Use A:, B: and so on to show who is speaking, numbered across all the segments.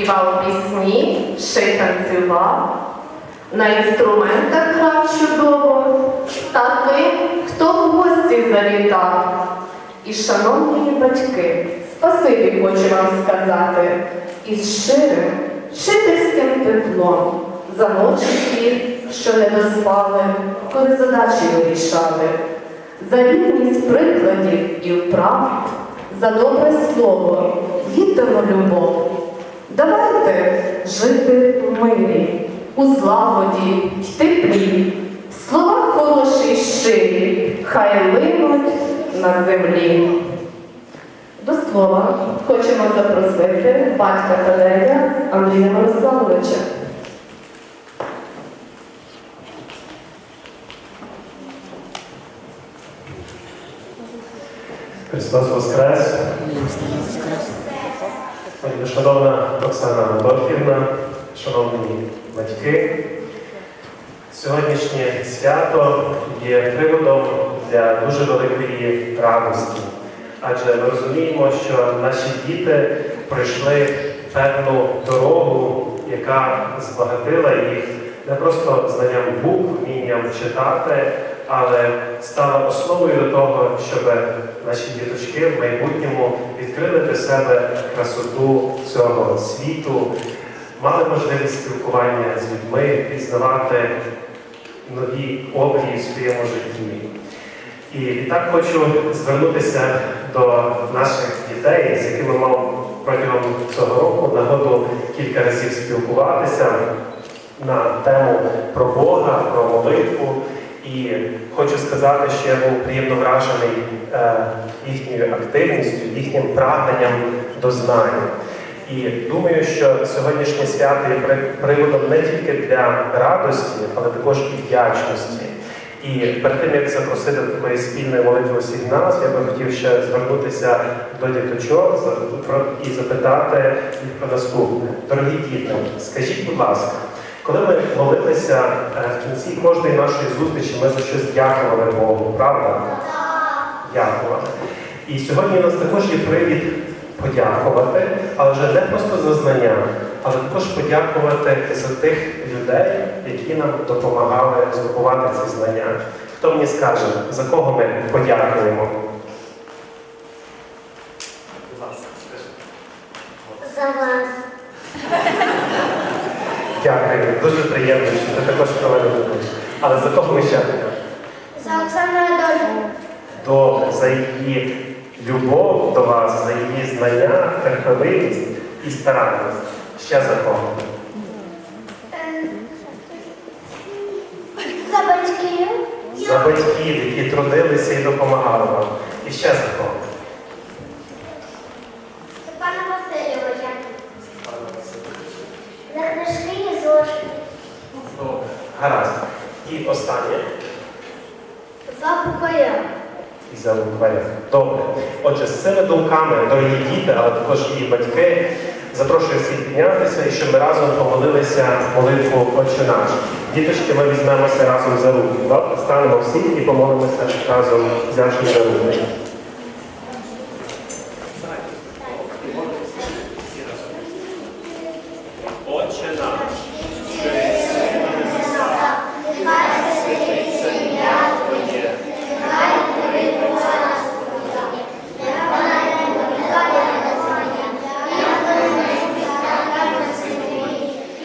A: співав пісні, ще й танцював, на інструментах грав чудово, та ти, хто в гості завітав. І, шановні батьки, спасибі хочу вам сказати, із щирим, вчительським теплом за ночі, ті, що не доспали, коли задачі вирішали, за рівність прикладів і вправ, за добре слово, віддану любов. Давайте жити в мирі, у злагоді й теплі, слова хороші й щирі, хай линуть на землі. До слова хочемо запросити батька Талея Андрія Мирославовича.
B: Христос Воскрес! Шановна Оксана Адольфівна, шановні батьки, сьогоднішнє свято є приводом для дуже великої радості, адже ми розуміємо, що наші діти пройшли певну дорогу, яка збагатила їх не просто знанням букв, вмінням читати, але стала основою до того, щоб наші діточки в майбутньому відкрили для себе красоту цього світу, мали можливість спілкування з людьми, пізнавати нові обрії в своєму житті. І відтак хочу звернутися до наших дітей, з якими мав протягом цього року нагоду кілька разів спілкуватися на тему про Бога, про молитву. І хочу сказати, що я був приємно вражений е, їхньою активністю, їхнім прагненням до знань. І думаю, що сьогоднішнє свято є приводом не тільки для радості, але також і вдячності. І перед тим, як запросити такої спільної молитви усіх нас, я би хотів ще звернутися до діточок і запитати їх про наступне. Дорогі діти, скажіть, будь ласка, коли ми молилися е, в кінці кожної нашої зустрічі, ми за щось дякували Богу, правда? Дякувати. І сьогодні у нас також є привід подякувати, але вже не просто за знання, але також подякувати за тих людей, які нам допомагали здобувати ці знання. Хто мені скаже, за кого ми подякуємо? Будь ласка, скажи.
C: За вас.
B: Дякую, дуже приємно, що ти також провели. Але за кого ми ще?
C: За Оксану Адольфівну.
B: Добре, за її любов до вас, за її знання, терпеливість і старанність. Ще за кого?
C: Е, За батьків.
B: За батьків, які трудилися і допомагали вам. І ще за кого?
C: За пана Васильовича. За книжки і зошити.
B: Добре. Гаразд. І останнє.
C: За
B: І за Добре. Отже, з цими думками, дорогі діти, але також і батьки, запрошую всіх піднятися і щоб ми разом помолилися молитву Отче наш. Діточки, ми візьмемося разом за руки. Добре? Станемо всі і помолимося разом взявши за руки. Отче наш, що єси на небесах, нехай святиться ім'я Твоє, нехай буде воля Твоя, нехай буде Твоя, як на небі, так і на землі.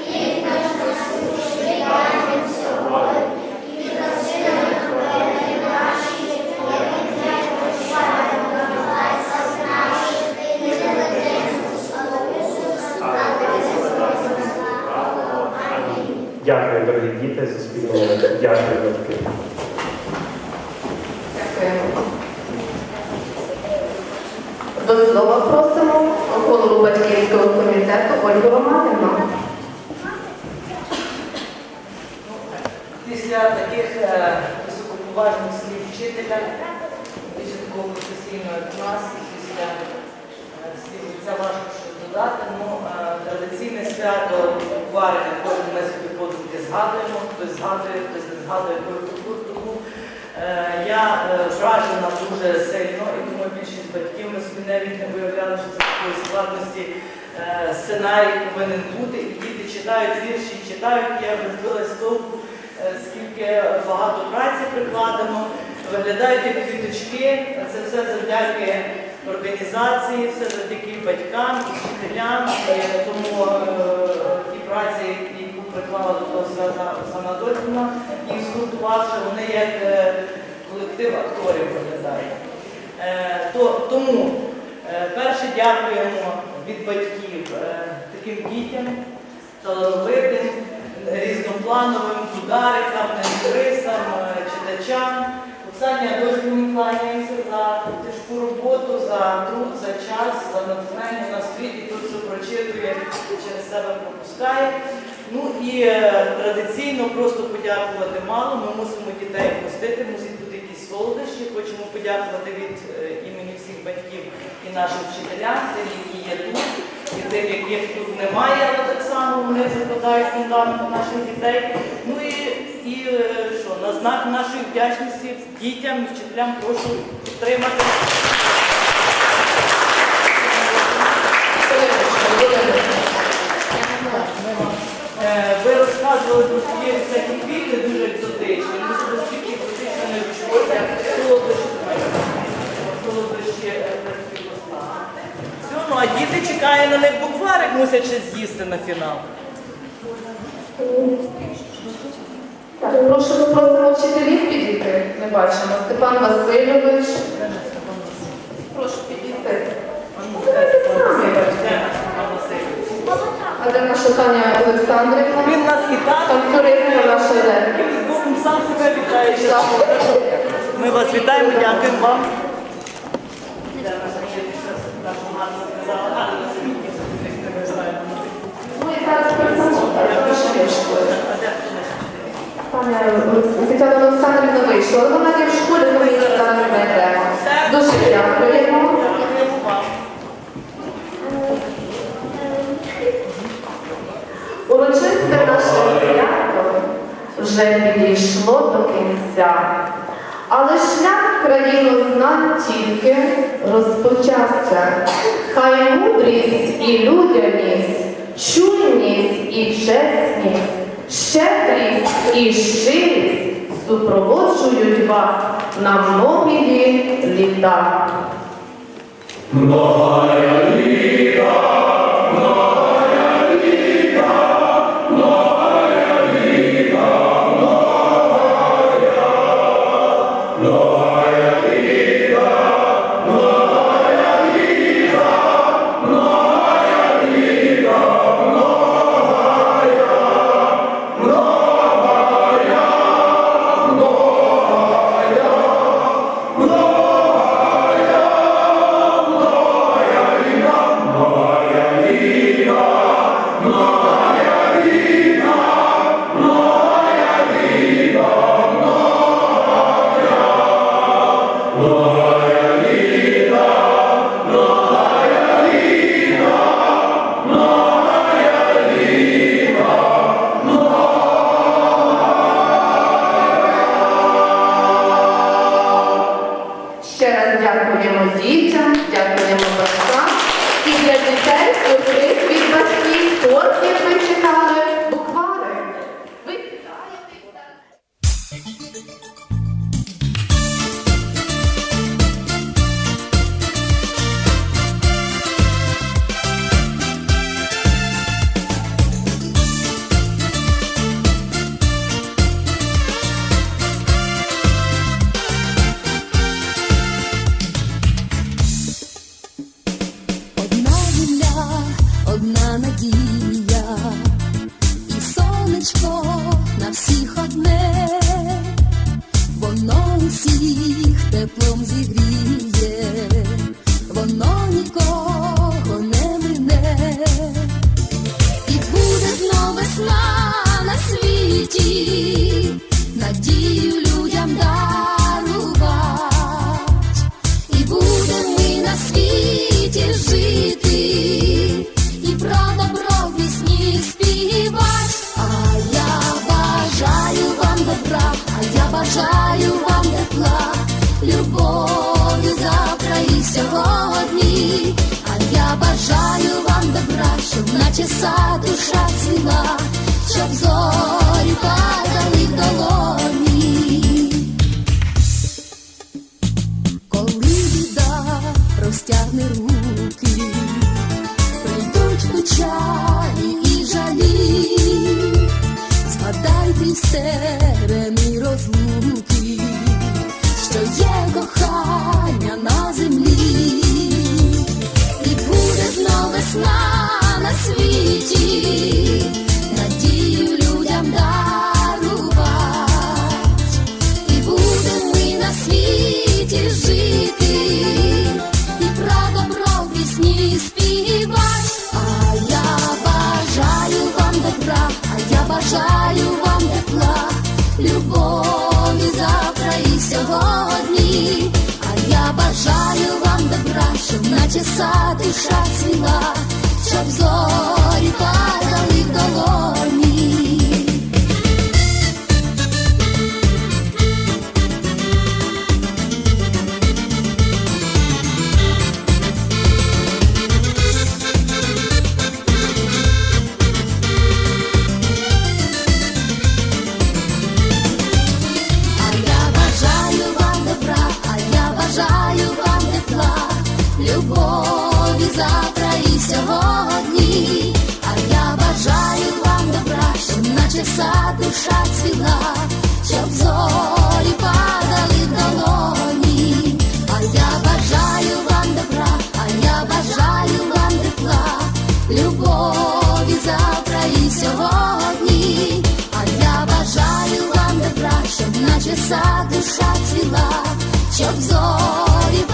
B: Хліб наш насущний дай нам сьогодні, і прости нам провини наші, як і ми прощаємо винуватцям нашим, і не веди нас у спокусу, але визволи нас від зла. Амінь. Дякую, дорогі діти, за спільну молитву. Дякую, батьки.
A: Дякуємо. До слова просимо голову батьківського комітету Ольгу Романівну.
D: Після таких е, високоповажних слів вчителя, після такого професійного як у нас, після е, слів це важко щось додати. Ну, е, традиційне свято варення, кожен ми собі згадуємо, хтось згадує, хтось не згадує культуру. Тому Е, Я е, вражена дуже сильно, і думаю, більшість батьків ми собі навіть не виявляли, що це такої складності е, сценарій повинен бути. І діти читають вірші, читають. Я розбилась толку, е, скільки багато праці прикладено. Виглядають як квіточки. Це все завдяки організації, все завдяки батькам вчителям. Тому е, ті праці, яку приклала до того Дольфівна, їх згуртувавши, вони як е, колектив акторів виглядають. Е, то, тому е, перше дякуємо від батьків таким дітям, талановитим, різноплановим ударикам, незрисам, читачам. Оксані Адольфівні кланяємося за тяжку роботу, за труд, за час, за натхнення на світ, і тут все прочитує, через себе пропускає. Ну і е, традиційно просто подякувати мало. Ми мусимо дітей пустити, мусить бути якісь солодощі. Хочемо подякувати від е, імені всіх батьків і нашим вчителям, тим, які є тут, і тим, яких тут немає, але так само вони закладають фундамент наших дітей. Ну і, і е, що, на знак нашої вдячності дітям і вчителям прошу підтримати. Е, Ви розказували про ті всякі квіти дуже екзотичні. Ми себе стільки екзотично не відчули. Солодощі, солодощі е, такі поставили. Все, ну а діти чекають на них букварик, мусять ще з'їсти на фінал.
A: Так, прошу просимо вчителів підійти. Ми бачимо. Степан Васильович. Прошу підійти. Давайте самі. А де наша Таня Олександрівна?
D: Він нас і так.
A: Танцюристка наша.
D: Він сам себе вітає. Ми вас вітаємо, дякуємо вам. Де наша вчителька? Наша гарна сказала, гарна на світі. Не знаю.
A: Ну і зараз Паня Тетяна Олександрівна вийшла, але вона в школі, ми її зараз. Дуже дякуємо. Урочисте наше свято вже підійшло до кінця. Але шлях країну знань тільки розпочався. Хай мудрість і людяність, чуйність і чесність, щедрість і щирість супроводжують вас на многії літа. Ще
E: надію людям дарувати, і будемо ми на світі жити, і про добро в пісні співати. А я бажаю вам добра, а я бажаю вам тепла, любові завтра і. А я бажаю вам добра, щоб наче душа ціла, чтоб зо. Бажаю вам добра, щоб наче сад душа цвіла, щоб зорі падали в долоні. Сад душа цвіла, щоб зорі падали в долоні. А я бажаю вам добра, а я бажаю вам тепла, любові завтра і сьогодні. А я бажаю вам добра, щоб наче сад душа цвіла, щоб зорі